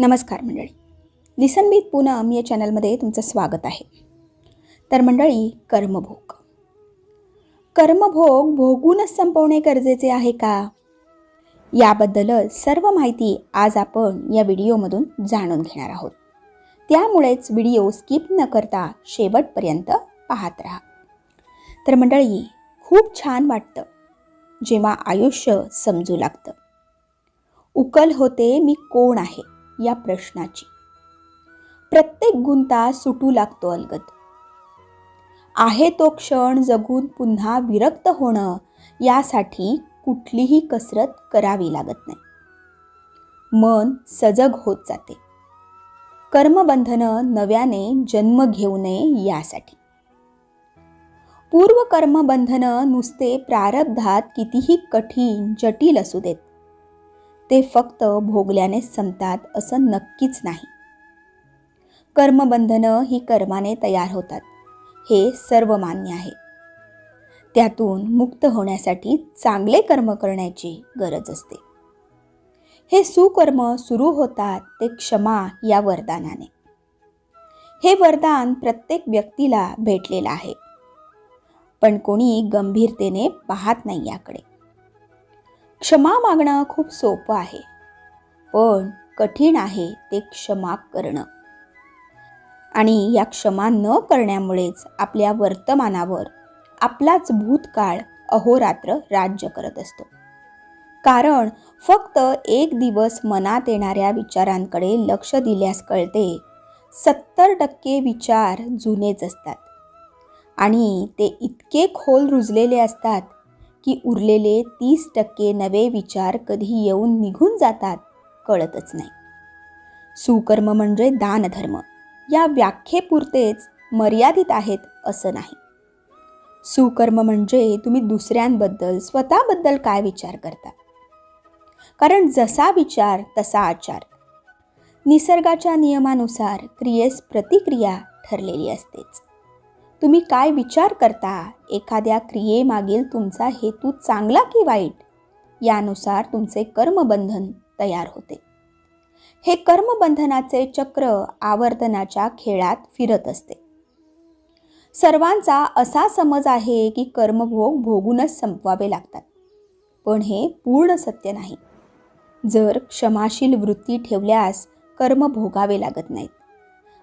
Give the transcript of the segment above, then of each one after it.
नमस्कार मंडळी. लिसन विथ पूनम या चॅनलमध्ये तुमचं स्वागत आहे. तर मंडळी कर्मभोग. कर्मभोग भोगूनच संपवणे गरजेचे आहे का? याबद्दलच सर्व माहिती आज आपण या व्हिडिओमधून जाणून घेणार आहोत. त्यामुळेच व्हिडिओ स्किप न करता शेवटपर्यंत पाहत राहा. तर मंडळी खूप छान वाटतं जेव्हा आयुष्य समजू लागतं. उकल होते मी कोण आहे? या प्रश्नाची. प्रत्येक गुंता सुटू लागतो अलगद. आहे तो क्षण जगून पुन्हा विरक्त होणं यासाठी कुठलीही कसरत करावी लागत नाही. मन सजग होत जाते. कर्मबंधनं नव्याने जन्म घेऊ नये यासाठी. पूर्व कर्मबंधनं नुसते प्रारब्धात कितीही कठीण जटिल असू देत ते फक्त भोगल्याने संपतात असं नक्कीच नाही. कर्मबंधनं ही कर्माने तयार होतात. हे सर्व मान्य आहे. त्यातून मुक्त होण्यासाठी चांगले कर्म करण्याची गरज असते. हे सुकर्म सुरू होतात ते क्षमा या वरदानाने. हे वरदान प्रत्येक व्यक्तीला भेटलेलं आहे. पण कोणी गंभीरतेने पाहत नाही याकडे. क्षमा मागणं खूप सोपं आहे. पण कठीण आहे ते क्षमा करणं. आणि या क्षमा न करण्यामुळेच आपल्या वर्तमानावर आपलाच भूतकाळ अहोरात्र राज्य करत असतो. कारण फक्त एक दिवस मनात येणाऱ्या विचारांकडे लक्ष दिल्यास कळते सत्तर टक्के विचार जुनेच असतात. आणि ते इतके खोल रुजलेले असतात की उरलेले तीस टक्के नवे विचार कधी येऊन निघून जातात कळतच नाही. सुकर्म म्हणजे दानधर्म. या व्याख्येपुरतेच मर्यादित आहेत असं नाही. सुकर्म म्हणजे तुम्ही दुसऱ्यांबद्दल स्वतःबद्दल काय विचार करता? कारण जसा विचार तसा आचार. निसर्गाच्या नियमानुसार क्रियेस प्रतिक्रिया ठरलेली असतेच. तुम्ही काय विचार करता? एखाद्या क्रियेमागील तुमचा हेतू चांगला की वाईट? यानुसार तुमचे कर्मबंधन तयार होते. हे कर्मबंधनाचे चक्र आवर्तनाच्या खेळात फिरत असते. सर्वांचा असा समज आहे की कर्मभोग भोगूनच संपवावे लागतात. पण हे पूर्ण सत्य नाही. जर क्षमाशील वृत्ती ठेवल्यास कर्म भोगावे लागत नाहीत.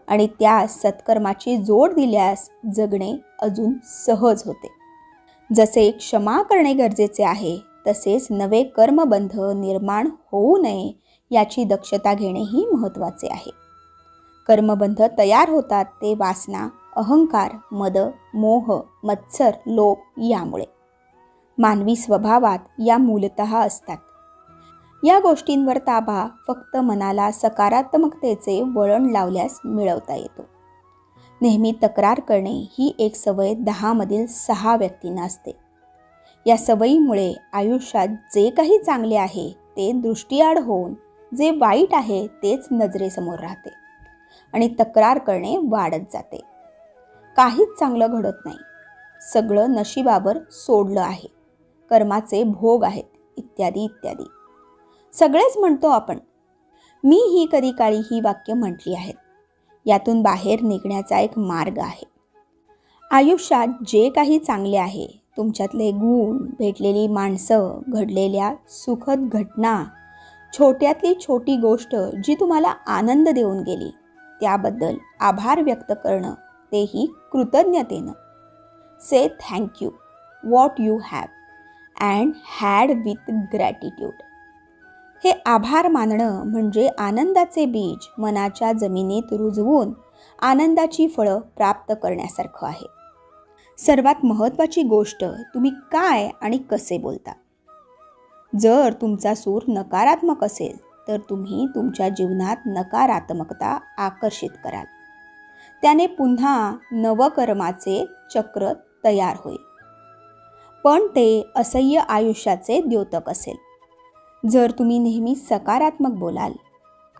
आणि त्यास सत्कर्माची जोड दिल्यास जगणे अजून सहज होते. जसे क्षमा करणे गरजेचे आहे तसेच नवे कर्मबंध निर्माण होऊ नये याची दक्षता घेणेही महत्त्वाचे आहे. कर्मबंध तयार होतात ते वासना अहंकार मद मोह मत्सर लोभ यामुळे. मानवी स्वभावात या मूलत असतात. या गोष्टींवर ताबा फक्त मनाला सकारात्मकतेचे वळण लावल्यास मिळवता येतो. नेहमी तक्रार करणे ही एक सवय दहामधील सहा व्यक्तींना असते. या सवयीमुळे आयुष्यात जे काही चांगले आहे ते दृष्टीआड होऊन जे वाईट आहे तेच नजरेसमोर राहते आणि तक्रार करणे वाढत जाते. काहीच चांगलं घडत नाही. सगळं नशिबावर सोडलं आहे. कर्माचे भोग आहेत. इत्यादी इत्यादी. सगळेच म्हणतो आपण. मी ही कधी काळी ही वाक्य म्हटली आहेत यातून बाहेर निघण्याचा एक मार्ग आहे. आयुष्यात जे काही चांगले आहे तुमच्यातले गुण भेटलेली माणसं घडलेल्या सुखद घटना छोट्यातली छोटी गोष्ट जी तुम्हाला आनंद देऊन गेली त्याबद्दल आभार व्यक्त करणं तेही कृतज्ञतेनं. Say thank you what you have and had with gratitude हे आभार मानणं म्हणजे आनंदाचे बीज मनाच्या जमिनीत रुजवून आनंदाची फळं प्राप्त करण्यासारखं आहे. सर्वात महत्त्वाची गोष्ट तुम्ही काय आणि कसे बोलता? जर तुमचा सूर नकारात्मक असेल तर तुम्ही तुमच्या जीवनात नकारात्मकता आकर्षित कराल. त्याने पुन्हा नवकर्माचे चक्र तयार होईल. पण ते असह्य आयुष्याचे द्योतक असेल. जर तुम्ही नेहमी सकारात्मक बोलाल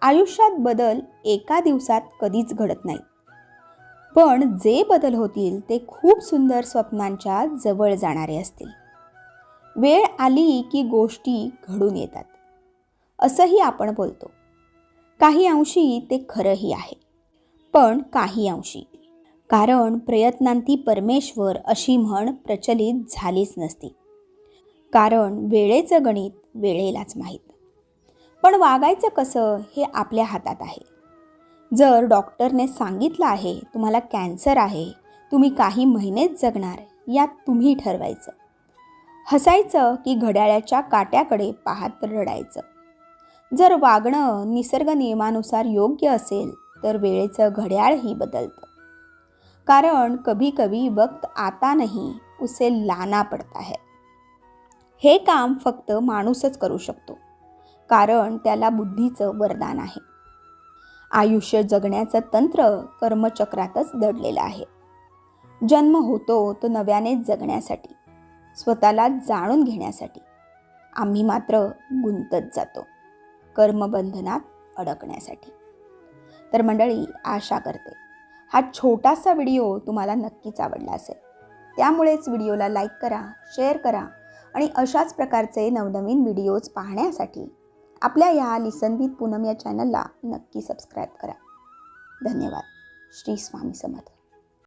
आयुष्यात बदल एका दिवसात कधीच घडत नाही पण जे बदल होतील ते खूप सुंदर स्वप्नांच्या जवळ जाणारे असतील. वेळ आली की गोष्टी घडून येतात. असंही आपण बोलतो. काही अंशी ते खरंही आहे पण काही अंशी. कारण प्रयत्नांती परमेश्वर अशी म्हण प्रचलित झालीच नसती. कारण वेळेचं गणित वेळेलाच माहीत. पण वागायचं कसं हे आपल्या हातात आहे. जर डॉक्टरने सांगितलं आहे तुम्हाला कॅन्सर आहे तुम्ही काही महिनेच जगणार यात तुम्ही ठरवायचं. हसायचं की घड्याळ्याच्या काट्याकडे पाहत रडायचं. जर वागणं निसर्ग नियमानुसार योग्य असेल तर वेळेचं घड्याळही बदलतं. कारण कभी कभी वक्त आता नाही उसे लाना पडता है. हे काम फक्त माणूसच करू शकतो कारण त्याला बुद्धीचं वरदान आहे. आयुष्य जगण्याचं तंत्र कर्मचक्रातच दडलेलं आहे. जन्म होतो तो नव्याने जगण्यासाठी स्वतःला जाणून घेण्यासाठी. आम्ही मात्र गुंतत जातो कर्मबंधनात अडकण्यासाठी. तर मंडळी आशा करते हा छोटासा व्हिडिओ तुम्हाला नक्कीच आवडला असेल. त्यामुळेच व्हिडिओला लाईक करा शेअर करा आणि अशाच प्रकारचे नवनवीन व्हिडिओज पाहण्यासाठी आपल्या या लिसन विथ पूनम या चॅनलला नक्की सबस्क्राईब करा. धन्यवाद. श्री स्वामी समर्थ.